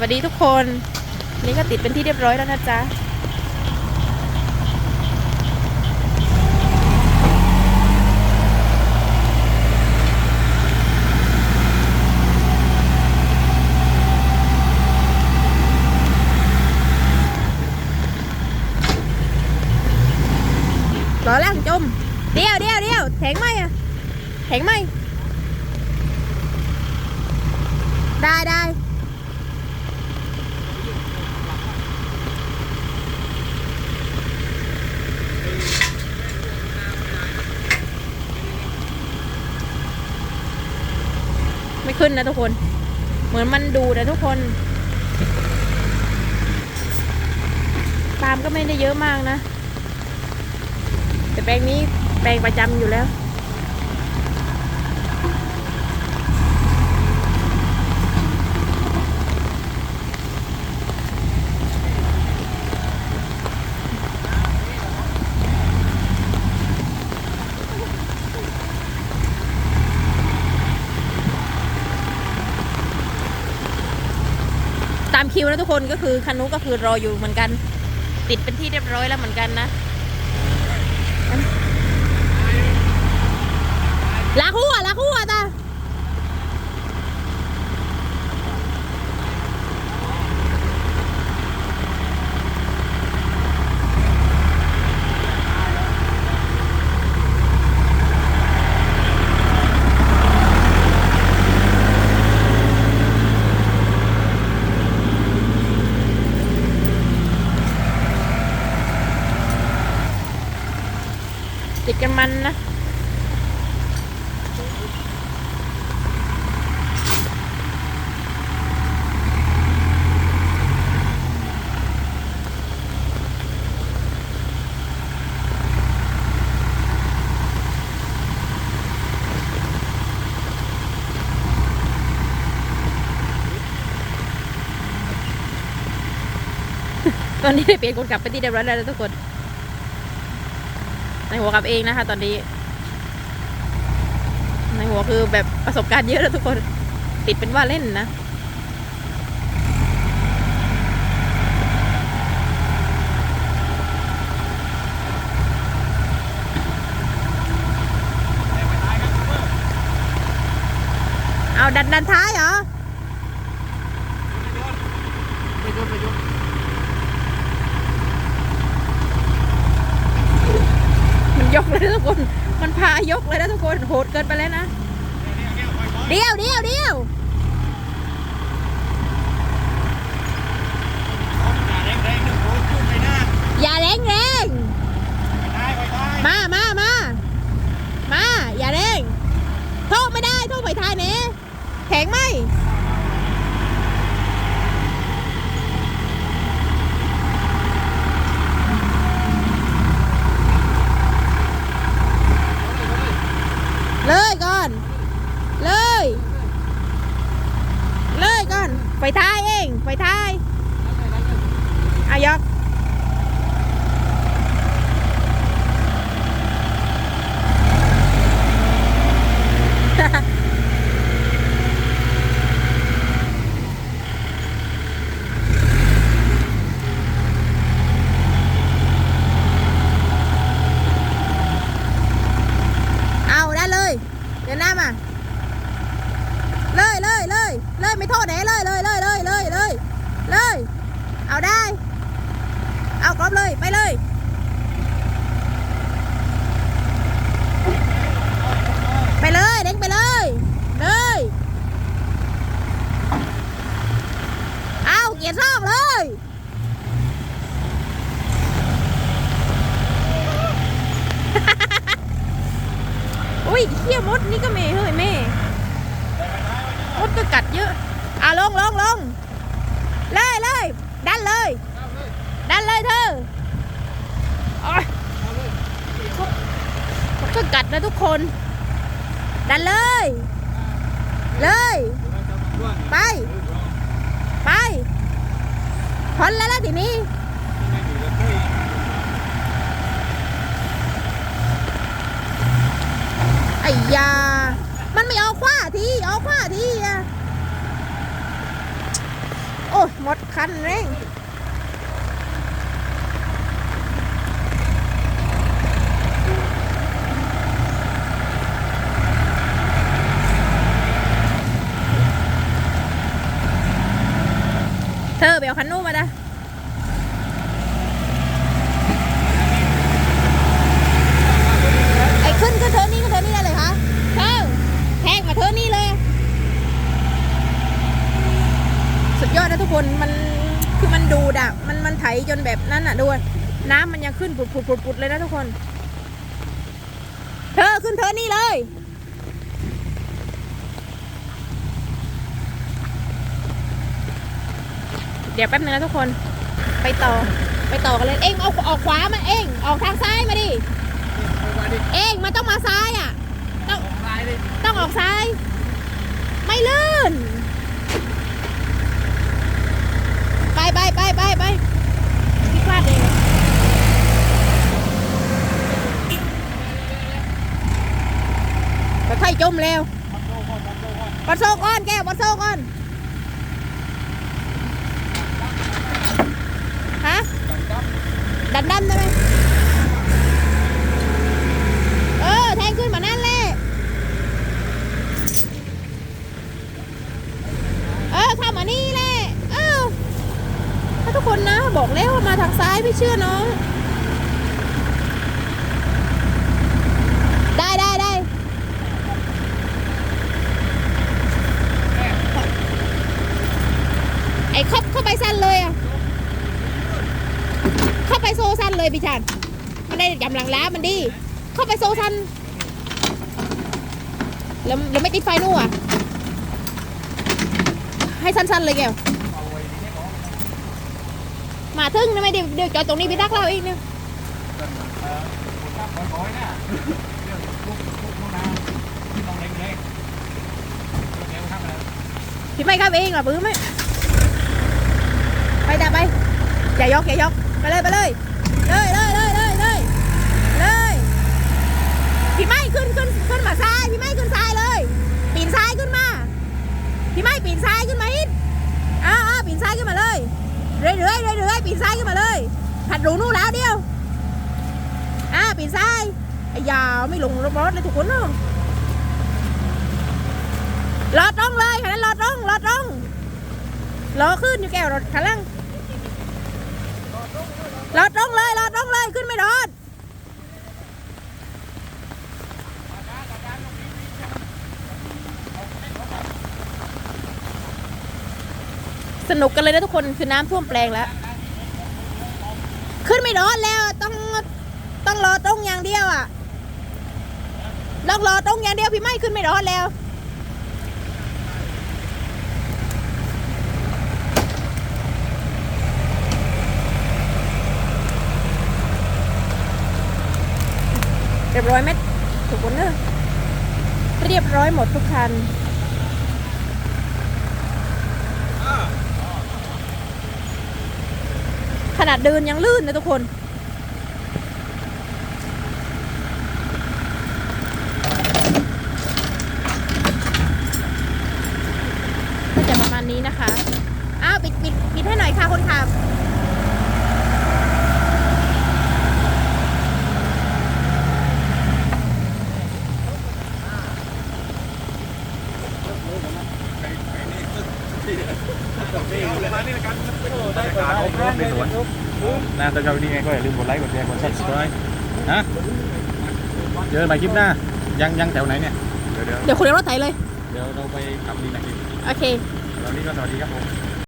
วัสดีทุกคน นี่ก็ติดเป็นที่เรียบร้อยแล้วนะจ๊ะรอล่างจมเดียวเดียวเดียวแทงไหมอะแทงไหมได้ได้ ขึ้นนะทุกคน เหมือนมันดูนะทุกคน ตามก็ไม่ได้เยอะมากนะ แต่แปลงนี้แปลงประจำอยู่แล้ว คิวนะทุกคนก็คือคันนุก็คือรออยู่เหมือนกัน ติดเป็นที่เรียบร้อยแล้วเหมือนกันนะลากหัวลากหัวตา ติดกันมันนะตอนนี้ได้เปลี่ยนคนขับไปที่เรียบร้อยแล้วนะทุกคน ในหัวขับเองนะคะ ตอนนี้ ในหัวคือแบบประสบการณ์เยอะแล้วทุกคนติดเป็นว่าเล่นนะเอาดันดันท้ายเหรอ ไปโยนไปโยน มันยกเลยนะทุกคน มัน พายกเลยนะทุกคนโหดเกินไปแล้วนะ เดียวเดียวเดียวอย่าแรงแรงนึกโอ้ยขึ้นไปหน้าอย่าแรงมามามามาอย่าแรงโทษไม่ได้โทษไปทายเน่แข็งไหมเลยก่อน เลย เลยก่อน ไปทายเอง ไปทายอายก เอาได้เลย เดี๋ยวหน้ามา เลยเลยเลยเลยไม่โทษไหนเลยเลยเลยเลยเลยเลยเลย เอาได้ เอากรอบเลย ไปเลยไปเลยเด้งไปเลยเลยเอาเกียร์ซ่องเลยอุ้ยเขี้ยมดนี่ก็เมย์เฮ้ยเมย์มดก็กัดเยอะอะลงลงลงเลยเลยดันเลย ดันเลยเธอโอ๊ยมดก็กัดนะทุกคน ดันเลย เลย ไป ไปพ้นแล้วล่ะทีนี้ไอ้ยา มันไม่เอาขว้าทีเอาขว้าทีอะโอ้ยมดคันเร่ง เธอไปเอาคันนู้นมาได้ไอ้ขึ้นขึ้นเธอนี่ขึ้นเธอนี่ได้เลยคะเธอแทงมาเธอนี่เลย สุดยอดนะทุกคนมันคือมันดูดอะมันมันไถจนแบบนั้นอะด้วยน้ำมันยังขึ้นปุดปุดปุดปุดเลยนะทุกคน เธอขึ้นเธอนี่เลย ดี๋ยวแป๊บนึงนะทุกคน ไปต่อ ไปต่อกันเลย เอ็งเอาออกขวามาเอ็งออกทางซ้ายมาดิ เอ็งมันต้องมาซ้ายอะ ต้องตายดิต้องออกซ้าย ไม่ลื่น ไปไปไปไปไปพี่พลาดเองไปไข่จมแล้วปัดโซก่อน แก้วปัดโซก่อน ฮะ ดันดันได้ไหมเออ แทงขึ้นมานั่นแหละเออเข้ามานี่แหละเออถ้าทุกคนนะ บอกแล้วว่ามาทางซ้ายไม่เชื่อน้องได้ได้ได้ไอ้เข้าเข้าไปสั้นเลยอะ เข้าไปโซสั้น เลยพี่ชานมันได้ยำหลังล้ามันดี เข้าไปโซสั้นแล้วแล้วไม่ติดไฟนู่นอะ ให้สั้นๆเลยแกวมาทึ่งทำไมเดี๋ยวเดี๋ยวจอดตรงนี้ไปทักเราอีกเนี่ยเออผมทำบ่อยๆนะเรื่องลูกลูกลูกนาต้องเร่งๆเร็วๆครับนะพี่ไม่ครับเองหรอปื้มไหมไปจ้ะไป อย่ายกอย่ายก ไปเลย ไปเลย เลยเลยเลยเลยเลยเลยพี่ไม่ขึ้นขึ้นขึ้นมาซ้ายพี่ไม่ขึ้นซ้ายเลย ปีนซ้ายขึ้นมาพี่ไม่ปีนซ้ายขึ้นมาอีกอ้าวอ้าวปีนซ้ายขึ้นมาเลยเรื่อยเรื่อยเรื่อยเรื่อยปีนซ้ายขึ้นมาเลยผัดรูนู่นแล้วเดียวอ่าปีนซ้ายไอ้ยาวไม่ลงรถเลยทุกคนเนาะรอตรงเลยคันนั้นรอตรงรอตรงรอขึ้นอยู่แก้วรถคันล่างรอตรงเลยรอตรงเลยขึ้นไม่รอดส นุกกันเลยนะทุกคนคือน้ำท่วมแปลงแล้ว ขึ้นไม่รอดแล้วต้องต้องรอตรงอย่างเดียวอะต้องรอตรงอย่างเดียวพี่ไม่ขึ้นไม่รอดแล้วเรียบร้อยไหมทุกคนเนอะเรียบร้อยหมดทุกคัน นาดเดินยังลื่นนะทุกคนก็จะประมาณนี้นะคะ อ้าว ปิดปิดปิดให้หน่อยค่ะคนขับ ได้ารอบรมในสวนนะถ้าชอบนี่ไงก็อย่าลืมกดไลค์กดแชร์กดซับสไครต์นะเจอกันใหม่คลิปหน้า ยังยังแถวไหนเนี่ย เดี๋ยวเดี๋ยวเดี๋ยวคุณเรียกรถไถเลย เดี๋ยวเราไปขับดีนะคลิปโอเค ตอนนี้ก็สวัสดีครับผม